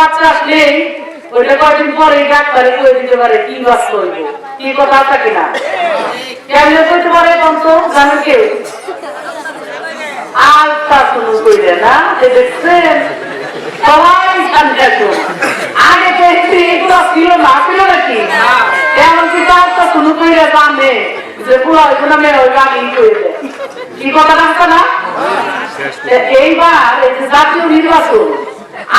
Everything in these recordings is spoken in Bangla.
বাচ্চা আসলেই ওইটা কয়দিন পরে ডাক্তারে দিতে পারে কি বাচ্চা হইব? কি কথা কেমনে কইতে পারে জানো কেউ আর তা শুরু কইলে না যে দেখছেন? সবাই জানতে আগে এগুলো ছিল না ছিল নাকি? এমনকি তার তো শুরু কইলে জানে? যে পুরো ওইখানে মেয়ে ওই গাড়ি কইলে। কি কথা রাখতো না? এইবার এই যে জাতীয় নির্বাচন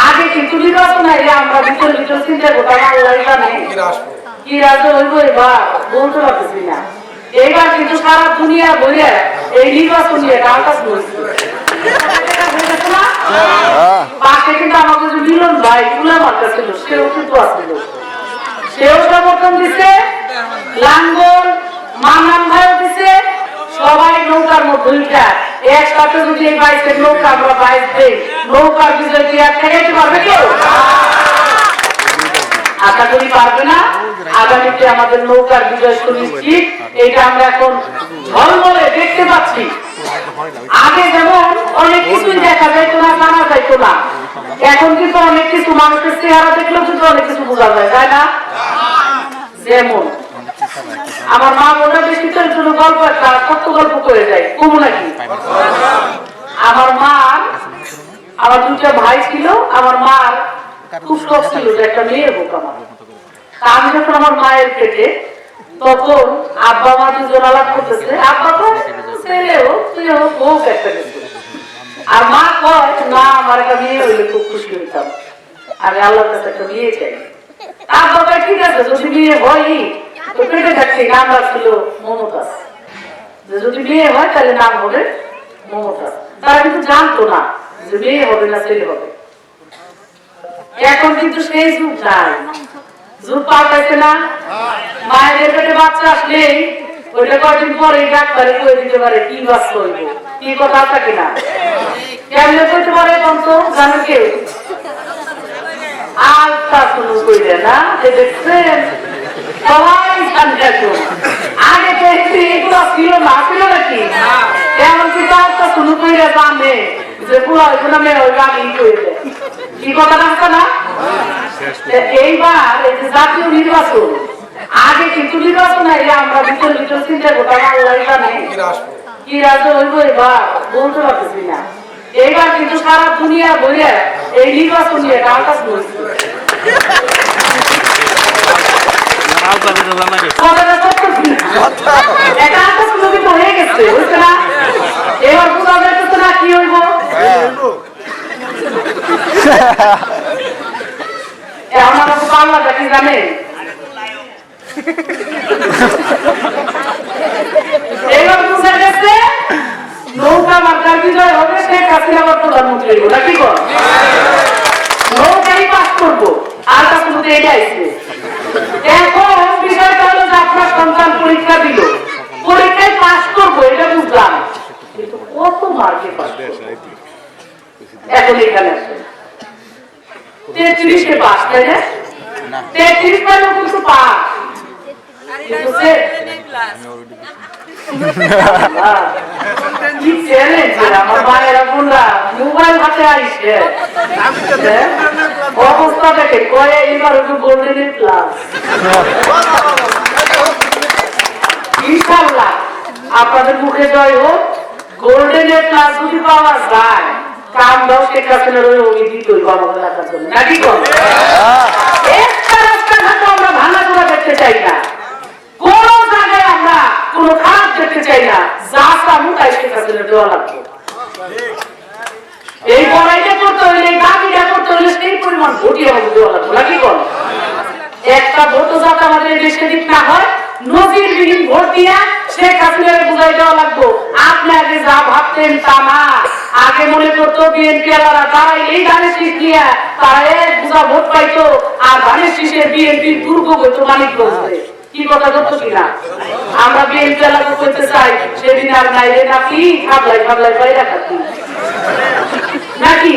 আগে কিন্তু নির্বাচন আইলে আমরা ভিতর ভিতর চিন্তা করতাম আল্লাহ জানে কি রাজ্য হইব এবার বলতে পারতেছি না। এইবার কিন্তু সারা দুনিয়া বইয়ে এই নির্বাচন নিয়ে ডালটা বলছে পাশে কিন্তু যে মিলন ভাই তুলা ছিল সেও কিন্তু আসছিল। সেও সমর্থন দিছে লাঙ্গল মান্নান ভাইও দিছে সবাই নৌকার মধ্যে উঠা একসাথে যদি এই বাইশের নৌকা আমরা বাইশ দেই, নৌকার বিজয় কি আর ঠেকাইতে পারবে কেউ? আশা করি পারবে না, আগামীতে আমাদের নৌকার বিজয় সুনিশ্চিত, এটা আমরা এখন ঝলমলে দেখতে পাচ্ছি। আগে যেমন অনেক কিছুই দেখা যাইতো না, জানা যাইতো না, এখন কিন্তু অনেক কিছু মানুষের চেহারা দেখলেও কিন্তু অনেক কিছু বোঝা যায়, তাই না? যেমন আমার মা বেশি তো জন্য গল্প একটা সত্য গল্প করে যায় কমু নাকি? আমার মা আমার দুটা ভাই ছিল, আমার মার খুব শখ ছিল যে একটা মেয়ে হোক আমার। আমি যখন আমার মায়ের পেটে তখন আব্বা মা দুজন আলাপ করতেছে, আব্বা তো ছেলে হোক তুই হোক হোক একটা আর মা কয়, না, আমার একটা মেয়ে হইলে খুব খুশি হইতাম। আমি আল্লাহর কাছে একটা মেয়ে চাই। আব্বা ঠিক আছে, যদি মেয়ে হয় পেটে থাকছি নাম রাখছিল মমতাজ। যদি মেয়ে হয়, তাহলে নাম হবে মমতাজ। তারা কিন্তু জানতো না যে মেয়ে হবে না ছেলে হবে। এখন কিন্তু সেই যুগ নাই। যুগ পাল্টাইছে না। মায়ের পেটে বাচ্চা আসলেই ওইটা কয়দিন পরে ডাক্তারে কয়ে দিতে পারে কি বাচ্চা হইব, কি কথা আছে কিনা। কেমনে কইতে পারে তন্ত জানো কেউ আর তা শুরু কইলে না যে দেখছেন। সবাই আগে তো এগুলো ছিল না ছিল নাকি এমনকি তার তো শুরু যে পুরো মেয়ে ওই কি কথা না এইবার এই যে জাতীয় নির্বাচন আগে কিন্তু নির্বাচন আইলে আমরা ভিতর ভিতর চিন্তা করতাম আল্লাহ জানে কি রাজ্য হইব এবার বলতে পারতেছি না এইবার কিন্তু সারা দুনিয়া বইয়ে এই নির্বাচন নিয়ে ডালটা বলছে? এটা নদীতে হয়ে গেছে না এবার পুরো যাইতেছে না কি হইব আমরা তো বাংলাটা কি জানেন এবার বুঝা গেছে নৌকা মার্কার বিজয় হবে শেখ হাসিনা আবার প্রধানমন্ত্রী হইব নাকি কর নৌকাই পাস করব আর কাছে মধ্যে এটা আইসবে এখন বিষয়টা হলো যে আপনার সন্তান পরীক্ষা দিল পরীক্ষায় পাস করব এটা বুঝলাম কিন্তু কত মার্কে পাস এখন এখানে তেত্রিশে পাস তাই না। তেত্রিশ পাইলে কিন্তু পাস। মোবাইল হাতে হ্যাঁ? অবস্থা দেখে কয়ে এবার একটু গোল্ডেন প্লাস ইনশাল্লাহ। আপনাদের মুখে জয় হোক। গোল্ডেন প্লাস যদি পাওয়া যায়। কাম দাও শেখ হাসিনার ওই দিত ওই রাখার জন্য। নাকি কম একটা আমরা ভাঙা চোরা দেখতে চাই না। কোন জায়গায় আমরা কোন খারাপ দেখতে চাই না। যা চামু তাই শেখ হাসিনা দেওয়া লাগবে। এই বড়াইটা করতে হইলে দাবিটা করতে হইলে সেই পরিমাণ ভোটই আমাদের দেওয়া লাগবে। নাকি বল একটা ভোটও যাতে আমাদের দেশে দিক না হয়, নজিরবিহীন ভোট দিয়া শেখ বুঝাই দেওয়া লাগবো। আপনি আগে যা ভাবতেন তা না। আগে মনে করতো বিএনপি আলারা তারা এই ধানের দিয়া তারা এক বুঝা ভোট পাইতো, আর ধানের শীষের বিএনপি দুর্গ মানিক করছে কি কথা করতো কিনা? আমরা বিএনপি করতে চাই, সেদিন আর নাই রে নাকি খাবলাই খাবলাই বাইরা খাতি নাকি?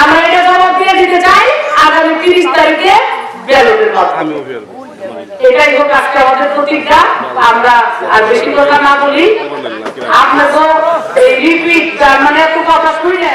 আমরা এটা জবাব দিয়ে দিতে চাই, আগামী তিরিশ তারিখে ব্যালটের মাধ্যমে। এটাই হোক আজকে আমাদের প্রতিজ্ঞা। আমরা আর বেশি কথা না বলি। আপনার তো এই রিপিট তার মানে এত কথা শুনে